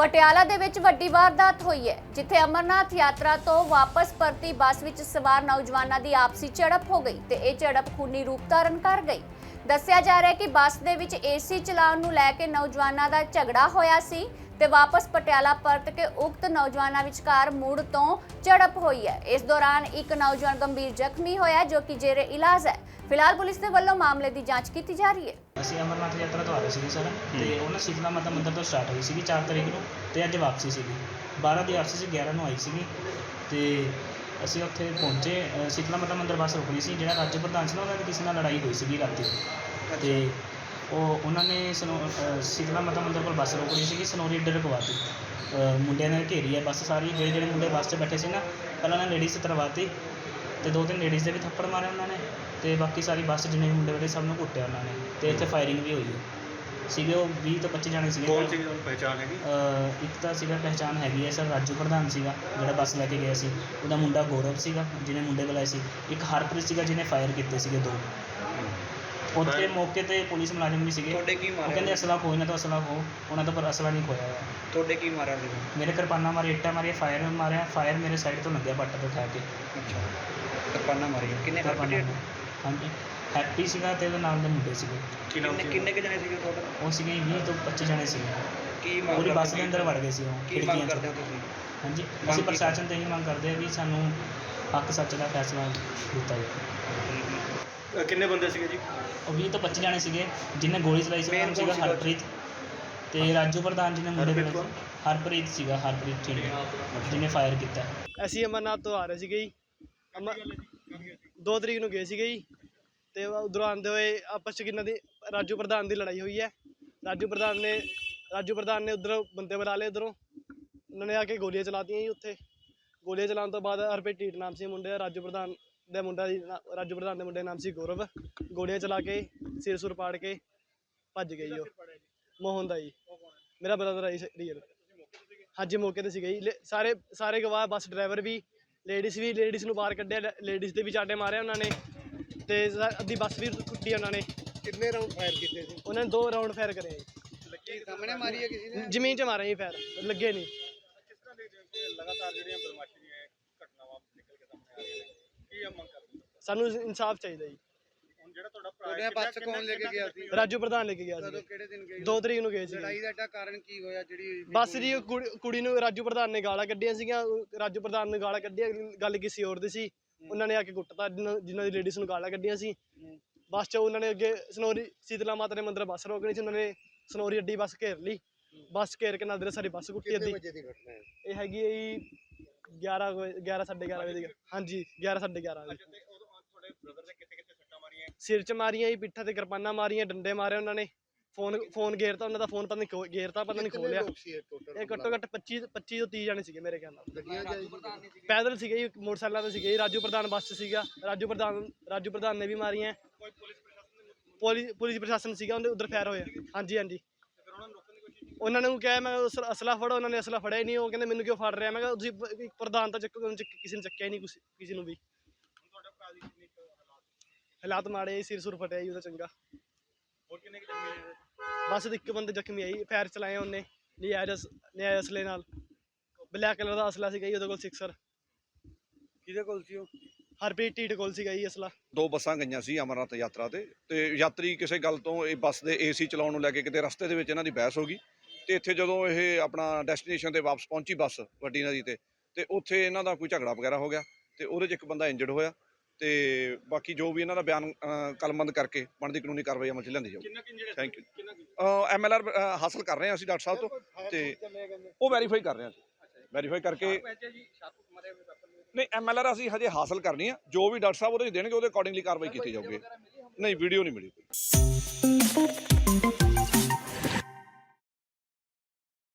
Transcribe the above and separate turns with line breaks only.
ਪਟਿਆਲਾ ਦੇ ਵਿੱਚ ਵੱਡੀ ਵਾਰਦਾਤ ਹੋਈ ਹੈ, ਜਿੱਥੇ ਅਮਰਨਾਥ ਯਾਤਰਾ ਤੋਂ ਵਾਪਸ ਪਰਤੀ ਬੱਸ ਵਿੱਚ ਸਵਾਰ ਨੌਜਵਾਨਾਂ ਦੀ ਆਪਸੀ ਝੜਪ ਹੋ ਗਈ ਤੇ ਇਹ ਝੜਪ ਖੂਨੀ ਰੂਪ ਧਾਰਨ ਕਰ ਗਈ। ਦੱਸਿਆ ਜਾ ਰਿਹਾ ਹੈ ਕਿ ਬੱਸ ਦੇ ਵਿੱਚ ਏਸੀ ਚਲਾਉਣ ਨੂੰ ਲੈ ਕੇ ਨੌਜਵਾਨਾਂ ਦਾ ਝਗੜਾ ਹੋਇਆ ਸੀ ਤੇ ਵਾਪਸ ਪਟਿਆਲਾ ਪਰਤ ਕੇ ਉਕਤ ਨੌਜਵਾਨਾਂ ਵਿਚਕਾਰ ਮੂੜ ਤੋਂ ਝੜਪ ਹੋਈ ਹੈ। ਇਸ ਦੌਰਾਨ ਇੱਕ ਨੌਜਵਾਨ ਗੰਭੀਰ ਜ਼ਖਮੀ ਹੋਇਆ ਜੋ ਕਿ ਜੇਰੇ ਇਲਾਜ ਹੈ। ਫਿਲਹਾਲ ਪੁਲਿਸ ਦੇ ਵੱਲੋਂ ਮਾਮਲੇ ਦੀ ਜਾਂਚ ਕੀਤੀ ਜਾ ਰਹੀ ਹੈ।
ਅਸੀਂ ਅਮਰਨਾਥ ਯਾਤਰਾ ਤੋਂ ਆ ਰਹੇ ਸੀਗੇ ਸਰ ਤੇ ਉਹ ਨਾ ਸ਼ੀਤਲਾ ਮਾਤਾ ਮੰਦਿਰ ਤੋਂ ਸਟਾਰਟ ਹੋਈ ਸੀਗੀ 4 ਤਰੀਕ ਨੂੰ ਤੇ ਅੱਜ ਵਾਪਸੀ ਸੀਗੀ। 12 ਦੀ ਵਾਪਸੀ ਸੀ 11 ਨੂੰ ਆਈ ਸੀਗੀ ਤੇ ਅਸੀਂ ਉੱਥੇ ਪਹੁੰਚੇ ਅ, ਸ਼ੀਤਲਾ ਮਾਤਾ ਮੰਦਿਰ ਬੱਸ ਰੁਕ ਰਹੀ ਸੀ ਜਿਹੜਾ ਰਾਜ ਪ੍ਰਧਾਨ ਸੀ ਨਾ ਉਹਨਾਂ ਦੀ ਕਿਸੇ ਨਾਲ ਲੜਾਈ ਹੋਈ ਸੀਗੀ ਰਾਤੀ। ਤੇ ਉਹ ਉਹਨਾਂ ਨੇ ਸਨੋ ਅ, ਸ਼ੀਤਲਾ ਮਾਤਾ ਮੰਦਿਰ ਕੋਲ ਬੱਸ ਰੁਕ ਰਹੀ ਸੀਗੀ ਸਨੋਰੀ ਅੱਡੇ ਰੁਕਵਾਤੀ ਅ, ਮੁੰਡਿਆਂ ਨੇ ਘੇਰੀ ਹੈ ਬੱਸ ਸਾਰੀ ਜਿਹੜੇ ਜਿਹੜੇ ਮੁੰਡੇ ਬੱਸ 'ਚ ਬੈਠੇ ਸੀ ਨਾ ਪਹਿਲਾਂ ਉਹਨਾਂ ਲੇਡੀਜ਼ ਤਰਵਾਤੀ ਤੇ ਦੋ ਤਿੰਨ ਲੇਡੀਜ਼ ਦੇ ਵੀ ਥੱਪੜ ਮਾਰੇ ਉਹਨਾਂ ਨੇ ਤੇ ਬਾਕੀ ਸਾਰੀ ਬੱਸ 'ਚ ਜਿੰਨੇ ਵੀ ਮੁੰਡੇ ਬੈਠੇ ਸਭ ਨੂੰ ਕੁੱਟਿਆ ਉਹਨਾਂ ਨੇ ਤੇ ਇੱਥੇ ਫਾਇਰਿੰਗ ਵੀ ਹੋਈ ਹੈ ਸੀਗੇ ਉਹ 20 ਤੋਂ 25 ਜਾਣੇ ਸੀਗੇ।
ਕੌਣ ਸੀ ਤੁਹਾਨੂੰ ਪਹਿਚਾਣ ਹੈਗੀ।
ਅ, ਇੱਕ ਤਾਂ ਸੀਗਾ ਪਹਿਚਾਨ ਹੈਗੀ ਹੈ ਸਰ ਰਾਜੂ ਪ੍ਰਧਾਨ ਸੀਗਾ ਜਿਹੜਾ ਬੱਸ ਲੈ ਕੇ ਗਿਆ ਸੀ। ਉਹਦਾ ਮੁੰਡਾ ਗੌਰਵ ਸੀਗਾ ਜਿਹਨੇ ਮੁੰਡੇ ਬੁਲਾਏ ਸੀ। ਇੱਕ ਹਰਪ੍ਰੀਤ ਸੀਗਾ ਜਿਹਨੇ ਫਾਇਰ ਕੀਤੇ ਸੀਗੇ ਦੋ। ਉੱਥੇ
Fire-
ਮੌਕੇ ਤੇ ਪੁਲਿਸ ਮੁਲਾਜ਼ਮ ਵੀ ਸੀਗੇ।
ਤੁਹਾਡੇ ਕੀ
ਉਹ
ਮਾਰਿਆ
ਕਹਿੰਦੇ ਅਸਲਾ ਕੋਈ ਨਾ ਤਾਂ ਅਸਲਾ ਹੋ ਉਹਨਾਂ ਤੋਂ ਪਰ ਅਸਲਾ ਨਹੀਂ ਖੋਇਆ ਹੋਇਆ।
ਤੁਹਾਡੇ ਕੀ ਮਾਰਿਆ ਸੀ
ਮੇਰੇ ਕਿਰਪਾਨਾਂ ਮਾਰੀ ਇੱਟਾਂ ਮਾਰੀ ਫਾਇਰ ਮਾਰਿਆ ਫਾਇਰ ਮੇਰੇ ਸਾਈਡ ਤੋਂ ਲੱਗਿਆ ਪੱਟ ਤੋਂ ਖਾ ਕੇ।
ਅੱਛਾ। ਕਿਰਪਾਨਾਂ ਮਾਰੀਆਂ। ਕਿੰਨੇ
ਕਿਰਪਾਨਾਂ
ਹਰਪੀਟੇਡ
ਹਾਂਜੀ। ਹੈਪੀ ਸੀਗਾ ਤੇ ਉਹਦੇ ਨਾਲ ਦੇ ਮੁੰਡੇ ਸੀਗੇ।
ਕੀ ਨਾਮ
ਕਿੰਨੇ
ਸੀ
ਕਿੰਨੇ ਕੁ ਜਣੇ ਸੀਗੇ ਟੋਟਲ
ਉਹ ਸੀਗੇ 20 ਤੋਂ 25 ਜਣੇ ਸੀਗੇ।
ਕੀ ਮੰਗ
ਪੂਰੀ
ਕਰਦੇ
ਬੱਸ ਦੇ ਅੰਦਰ ਵੜ ਗਏ ਸੀ ਉਹ
ਕੀ ਮੰਗ
ਖਿੜਕੀਆਂ
ਕਰਦੇ
'ਚ
ਹੋ ਤੁਸੀਂ?
ਹਾਂਜੀ
ਮੰਗ
ਅਸੀਂ
ਕੀ
ਪ੍ਰਸ਼ਾਸਨ ਤੋਂ ਇਹੀ ਮੰਗ ਕਰਦੇ ਹਾਂ ਵੀ ਸਾਨੂੰ ਹੱਕ ਸੱਚ ਦਾ ਫੈਸਲਾ ਦਿੱਤਾ ਜਾਵੇ।
ਕਿੰਨੇ ਬੰਦੇ ਸੀਗੇ ਜੀ?
ਉਹ 20 ਤੋਂ 25 ਜਾਣੇ ਸੀਗੇ ਜਿਹਨੇ ਗੋਲੀ ਚਲਾਈ ਸੀ ਉਹਦਾ ਨਾਮ
Main
ਸੀਗਾ
ਕੌਣ ਸੀਗਾ?
ਹਰਪ੍ਰੀਤ ਤੇ ਰਾਜੂ ਪ੍ਰਧਾਨ ਜਿਹਨੇ ਮੁੰਡੇ
ਹਰਪ੍ਰੀਤ
ਬੁਲਾਏ ਸੀ। ਹਰਪ੍ਰੀਤ ਸੀਗਾ ਹਰਪ੍ਰੀਤ ਸਿੰਘ ਜਿਹਨੇ ਫਾਇਰ ਕੀਤਾ।
ਅਸੀਂ ਅਮਰਨਾਥ ਤੋਂ ਆ ਰਹੇ ਸੀਗੇ ਜੀ। ਅਮਰ ਦੋ ਤਰੀਕ ਨੂੰ ਗਏ ਸੀਗੇ ਜੀ। ਤੇ ਉਧਰੋਂ ਆਉਂਦੇ ਹੋਏ ਆਪਸ ਚ ਕਿੰਨਾ ਦੀ ਰਾਜੂ ਪ੍ਰਧਾਨ ਦੀ ਲੜਾਈ ਹੋਈ ਹੈ। ਰਾਜੂ ਪ੍ਰਧਾਨ ਨੇ, ਰਾਜੂ ਪ੍ਰਧਾਨ ਨੇ ਉਧਰੋਂ ਬੰਦੇ ਬੁਲਾ ਲਏ ਉਧਰੋਂ। ਉਹਨਾਂ ਨੇ ਆ ਕੇ ਗੋਲੀਆਂ ਚਲਾਤੀਆਂ ਜੀ ਉੱਥੇ। ਗੋਲੀਆਂ ਚਲਾਉਣ ਤੋਂ ਬਾਅਦ ਹਰਪ੍ਰੀਤ ਢੀਟ ਨਾਮ ਸੀ ਮੁੰਡੇ ਦਾ, ਰਾਜੂ ਪ੍ਰਧਾਨ ਦੇ ਮੁੰਡਾ ਜੀ ਰਾਜੂ ਪ੍ਰਧਾਨ ਦੇ ਮੁੰਡੇ ਨਾਮ ਸੀ ਗੌਰਵ। ਗੋਲੀਆਂ ਚਲਾ ਕੇ, ਸਿਰ ਸੁਰ ਪਾੜ ਕੇ ਭੱਜ ਗਈ ਉਹ। ਮੋਹਨ ਦਾ ਜੀ। ਮੇਰਾ ਬ੍ਰਦਰ ਹੈ ਰੀਅਲ ਹਾਂਜੀ, ਮੌਕੇ ਤੇ ਸੀਗੇ ਜੀ। ਲੇ- ਸਾਰੇ ਸਾਰੇ ਗਵਾਹ, ਬੱਸ ਡਰਾਈਵਰ ਵੀ ਲੇਡੀਜ਼ ਵੀ ਲੇਡੀਜ਼ ਨੂੰ ਬਾਹਰ ਕੱਢਿਆ ਲੇਡੀਜ਼ ਤੇ ਵੀ ਚਾਟੇ ਮਾਰਿਆ ਉਹਨਾਂ ਨੇ। ਤੇ ਸਾ- ਅੱਧੀ ਬੱਸ ਵੀ ਕੁੱਟੀ ਉਹਨਾਂ ਨੇ।
ਕਿੰਨੇ ਰਾਉਂਡ ਫਾਇਰ ਕੀਤੇ ਸੀ?
ਉਹਨਾਂ ਨੇ ਦੋ ਰਾਉਂਡ ਫਾਇਰ ਕਰੇ। ਜੀ
ਲੱਗੀ ਸਾਹਮਣੇ ਮਾਰੀ ਹੈ ਕਿਸੇ ਨੇ?
ਜ਼ਮੀਨ 'ਚ ਮਾਰੇ ਜੀ ਫਾਇਰ ਲੱਗੇ ਨਹੀਂ
ਕਿਸ ਤਰ੍ਹਾਂ ਦੇ ਲਗਾਤਾਰ ਜਿਹੜੀਆਂ ਬਦਮਾਸ਼ੀ ਦੀਆਂ ਘਟਨਾਵਾਂ ਨਿਕਲ ਕੇ ਸਾਹਮਣੇ ਆ ਰਹੀਆਂ ਨੇ। ਕੀ ਇਹ ਮੰਗ ਕਰਦੇ ਹੋ?
ਸਾਨੂੰ ਇਨਸਾਫ ਚਾਹੀਦਾ ਜੀ।
ਹੁਣ ਜਿਹੜਾ ਤੁਹਾਡਾ ਭਰਾ
ਤੁਹਾਡੇ
ਹੈ,
ਬੱਸ
ਕਿੰਨਾ-
ਕੌਣ ਲੈ ਕੇ ਗਿਆ ਸੀ?
ਰਾਜੂ ਪ੍ਰਧਾਨ ਲੈ ਕੇ ਗਿਆ
ਕਦੋਂ
ਸੀ
ਕਿਹੜੇ ਦਿਨ ਗਏ?
ਦੋ ਤਰੀਕ ਨੂੰ ਗਏ ਸੀ।
ਲੜਾਈ ਦਾ ਏਡਾ ਕਾਰਨ ਕੀ ਹੋਇਆ? ਜਿਹੜੀ
ਬੱਸ ਦੀ ਉਹ ਕੁੜੀ- ਕੁੜੀ ਨੂੰ ਰਾਜੂ ਪ੍ਰਧਾਨ ਨੇ ਗਾਲਾਂ ਕੱਢੀਆਂ ਸੀਗੀਆਂ। ਉਹ ਰਾਜੂ ਪ੍ਰਧਾਨ ਨੇ ਗਾਲਾਂ ਕੱਢੀਆਂ ਗੱਲ ਕਿਸੇ ਹੋਰ ਦੀ ਸੀ। ਉਹਨਾਂ ਨੇ ਆ ਕੇ ਕੁੱਟਤਾ ਜਿਨ੍ਹਾਂ ਦੀ ਲੇਡੀਜ਼ ਨੂੰ ਗਾਲਾਂ ਕੱਢੀਆਂ ਸੀ। ਬੱਸ 'ਚ ਉਹਨਾਂ ਨੇ ਅੱਗੇ ਸਨੋਰੀ ਸੀਤਲਾ ਮਾਤਾ ਦੇ ਮੰਦਿਰ ਬੱਸ ਰੋਕਣੀ ਸੀ ਉਹਨਾਂ ਨੇ ਸਨੋਰੀ ਅੱਡੀ ਬੱਸ ਘੇਰ ਲਈ। ਬੱਸ ਘੇਰ ਕੇ ਨਾਲ ਦੇ ਸਾਰੀ ਬੱਸ ਕੁੱਟੀ ਅੱਧੀ।
ਵਜੇ ਦੀ ਘਟਨਾ ਹੈ?
ਇਹ ਹੈਗੀ ਹੈ ਜੀ 11 ਕੁ ਵਜੇ- 11 11:30 ਵਜੇ ਦੀ। ਹਾਂਜੀ 11 11:30 ਵਜੇ।
ਤੇ ਉਦੋਂ ਤੁਹਾਡੇ ਬ੍ਰਦਰ ਦੇ ਕਿੱਥੇ ਕਿੱਥੇ ਸੱਟਾਂ ਮਾਰੀਆਂ?
ਸਿਰ 'ਚ ਮਾਰੀਆਂ ਜੀ ਪਿੱਠਾਂ ਤੇ ਕਿਰਪਾਨਾਂ ਮਾਰੀਆਂ ਡੰਡੇ ਮਾਰੇ ਉਹਨਾਂ ਨੇ। ਫੋਨ ਫੋਨ ਗੇਰਤਾ ਉਹਨਾਂ ਦਾ ਫੋਨ ਪਤਾ ਨਹੀਂ ਗੇਰਤਾ ਪਤਾ ਨਹੀਂ ਖੋਲਿਆ ਇਹ ਘੱਟੋ ਘੱਟ 25 25 ਤੋਂ 30 ਜਾਣੇ ਸੀਗੇ ਮੇਰੇ ਖਿਆਲ ਨਾਲ। ਪੈਦਲ ਸੀਗੇ ਜੀ ਮੋਟਰਸਾਈਕਲਾਂ ਤੇ ਸੀਗੇ ਜੀ ਰਾਜੂ ਪ੍ਰਧਾਨ ਬੱਸ ਸੀਗਾ ਰਾਜੂ ਪ੍ਰਧਾਨ ਰਾਜੂ ਪ੍ਰਧਾਨ ਨੇ ਵੀ ਮਾਰੀਆਂ।
ਕੋਈ ਪੁਲਿਸ ਪ੍ਰਸ਼ਾਸਨ
ਸੀਗਾ ਉਹਦੇ ਉਧਰ ਫਾਇਰ ਹੋਇਆ। ਹਾਂਜੀ ਹਾਂਜੀ।
ਫਿਰ ਉਹਨਾਂ ਨੂੰ ਰੋਕਣ ਦੀ ਕੋਸ਼ਿਸ਼ ਕੀਤੀ
ਉਹਨਾਂ ਨੂੰ ਕਿਹਾ ਮੈਂ ਉਸ ਅਸਲਾ ਫੜੋ ਉਹਨਾਂ ਨੇ ਅਸਲਾ ਫੜਿਆ ਹੀ ਨਹੀਂ ਉਹ ਕਹਿੰਦੇ ਮੈਨੂੰ ਕਿਉਂ ਫੜ ਰਿਹਾ? ਮੈਂ ਕਿਹਾ ਤੁਸੀਂ ਪ੍ਰਧਾਨ ਤਾਂ ਚੱਕੋ ਕਿਸੇ ਨੇ ਚੱਕਿਆ ਹੀ ਨਹੀਂ ਕਿਸੇ ਨੂੰ ਵੀ।
ਹਾਲਾਤ?
ਹਾਲਾਤ ਮਾੜੇ ਸਿਰ ਸੁਰ ਫਟਿਆ ਜੀ ਉਹਦਾ ਚੰਗਾ।
ਹੋਰ ਕਿੰਨੇ ਕਿ ਜ਼ਮੀਨ ਹੈ
ਬਸ ਇੱਕ ਬੰਦੇ ਜ਼ਖਮੀ ਆਈ ਫਾਇਰ ਚਲਾਏ ਉਹਨੇ ਨਿਆਜ ਨਿਆਜ ਅਸਲੇ ਨਾਲ। ਬਲੈਕ ਕਲਰ ਦਾ ਅਸਲਾ ਸੀਗਾ ਜੀ ਉਹਦੇ ਕੋਲ ਸਿਕਸਰ।
ਕਿਹਦੇ ਕੋਲ ਸੀ ਉਹ?
ਹਰਪ੍ਰੀਤ ਢੀਟ ਕੋਲ ਸੀਗਾ ਜੀ ਅਸਲਾ।
ਦੋ ਬੱਸਾਂ ਗਈਆਂ ਸੀ ਅਮਰਨਾਥ ਯਾਤਰਾ ਤੇ ਤੇ ਯਾਤਰੀ ਕਿਸੇ ਗੱਲ ਤੋਂ ਇਹ ਬੱਸ ਦੇ ਏਸੀ ਚਲਾਉਣ ਨੂੰ ਲੈ ਕੇ ਕਿਤੇ ਰਸਤੇ ਦੇ ਵਿੱਚ ਇਹਨਾਂ ਦੀ ਬਹਿਸ ਹੋ ਗਈ। ਤੇ ਇੱਥੇ ਜਦੋਂ ਇਹ ਆਪਣਾ ਡੈਸਟੀਨੇਸ਼ਨ ਤੇ ਵਾਪਸ ਪਹੁੰਚੀ ਬੱਸ ਵੱਡੀ ਨਦੀ ਤੇ ਤੇ ਉੱਥੇ ਇਹਨਾਂ ਦਾ ਕੋਈ ਝਗੜਾ ਵਗੈਰਾ ਹੋ ਗਿਆ ਤੇ ਉਹਦੇ 'ਚ ਇੱਕ ਬੰਦਾ ਇੰਜਰਡ ਹੋਇਆ। ਤੇ ਬਾਕੀ ਜੋ ਵੀ ਇਹਨਾਂ ਦਾ ਬਿਆਨ ਅ, ਕਲਮਬੰਦ ਕਰਕੇ ਬਣਦੀ ਕਾਨੂੰਨੀ ਕਾਰਵਾਈ ਅਮਲ 'ਚ ਲਿਆਂਦੀ ਜਾਊਗੀ।
ਕਿੰਨਾ ਕਿੰਨੇ
Thank you.
ਕਿੰਨਾ ਕੁ-
ਐਮਐਲਆਰ ਹਾਸਲ ਕਰ ਰਹੇ ਹਾਂ ਅਸੀਂ ਡਾਕਟਰ ਸਾਹਿਬ ਤੋਂ ਤੇ ਉਹ ਵੈਰੀਫਾਈ ਕਰ ਰਹੇ ਹਾਂ ਵੈਰੀਫਾਈ ਕਰਕੇ ਨਹੀਂ ਐਮਐਲਆਰ ਅਸੀਂ ਹਜੇ ਹਾਸਲ ਕਰਨੀ ਆ। ਜੋ ਵੀ ਡਾਕਟਰ ਸਾਹਿਬ ਉਹਦੇ ਦੇਣਗੇ ਉਹਦੇ ਅਕੋਰਡਿੰਗਲੀ ਕਾਰਵਾਈ ਕੀਤੀ ਜਾਊਗੀ। ਨਹੀਂ ਵੀਡੀਓ ਨਹੀਂ ਮਿਲੀ ਕੋਈ।